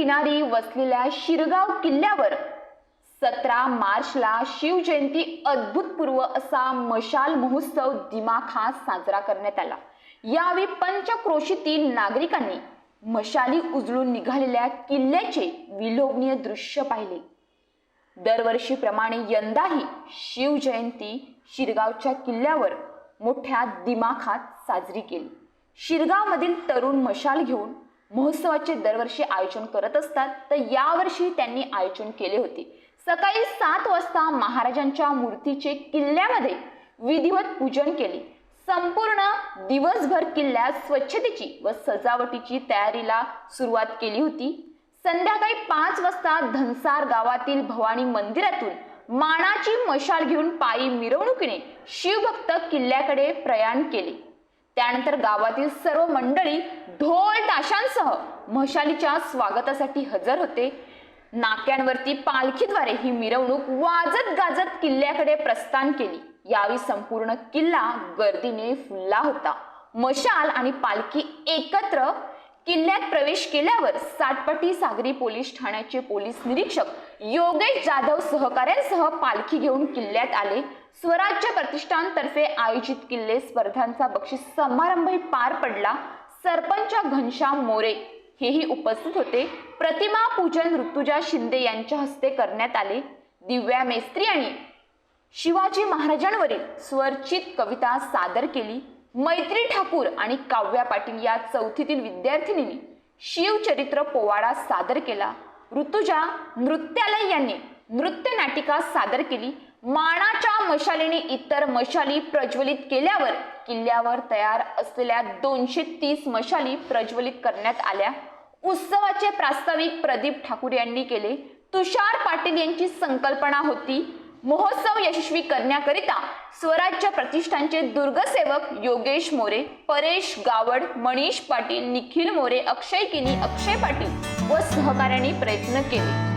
किनारी वसलेल्या शिरगाव किल्ल्यावर सतरा मार्चला शिवजयंती अद्भुतपूर्व असा मशाल महोत्सव दिमाखात साजरा करण्यात आला. यावेळी पंचक्रोशीतील नागरिकांनी मशाली उजळून निघालेल्या किल्ल्याचे विलोभनीय दृश्य पाहिले. दरवर्षीप्रमाणे यंदाही शिवजयंती शिरगावच्या किल्ल्यावर मोठ्या दिमाखात साजरी केली. शिरगावमधील तरुण मशाल घेऊन महोत्सवाचे दरवर्षी आयोजन करत असतात. तर यावर्षी त्यांनी आयोजन केले होते. सकाळी सात वाजता महाराजांच्या मूर्तीचे किल्ल्यामध्ये विधिवत पूजन केले. संपूर्ण दिवसभर किल्ल्यात स्वच्छतेची व सजावटीची तयारीला सुरुवात केली होती. संध्याकाळी पाच वाजता धनसार गावातील भवानी मंदिरातून मानाची मशाल घेऊन पायी मिरवणुकीने शिवभक्त किल्ल्याकडे प्रयाण केले. त्यानंतर गावातील सर्व मंडळी ढोल ताशांसह मशालीच्या स्वागतासाठी हजर होते. नाक्यांवरती पालखीद्वारे ही मिरवणूक वाजत गाजत किल्ल्याकडे प्रस्थान केली. यावेळी संपूर्ण किल्ला गर्दीने फुलला होता. मशाल आणि पालखी एकत्र किल्ल्यात प्रवेश केल्यावर साटपटी सागरी पोलीस ठाण्याचे पोलीस निरीक्षक योगेश जाधव सहकाऱ्यांसह पालखी घेऊन किल्ल्यात आले. स्वराज्य प्रतिष्ठानतर्फे आयोजित किल्ले स्पर्धांचा बक्षीस समारंभही पार पडला. सरपंच घनश्याम मोरे हेही उपस्थित होते. प्रतिमा पूजन ऋतुजा शिंदे यांच्या हस्ते करण्यात आले. दिव्या मेस्त्री आणि शिवाजी महाराजांवरील स्वरचित कविता सादर केली. मैत्री ठाकूर आणि काव्या पाटील या चौथीतील विद्यार्थिनींनी शिवचरित्र पोवाडा सादर केला. ऋतुजा नृत्यालय यांनी नृत्य नाटिका सादर केली. मानाच्या मशालीने इतर मशाली प्रज्वलित केल्यावर किल्ल्यावर तयार असलेल्या दोनशे तीस मशाली प्रज्वलित करण्यात आल्या. उत्सवाचे प्रास्ताविक प्रदीप ठाकूर यांनी केले. तुषार पाटील यांची संकल्पना होती महोत्सव यशस्वी करण्याकरिता स्वराज्य प्रतिष्ठानचे दुर्गसेवक योगेश मोरे परेश गावड मनीष पाटील निखिल मोरे अक्षय किनी अक्षय पाटील व सहकाऱ्यांनी प्रयत्न केले.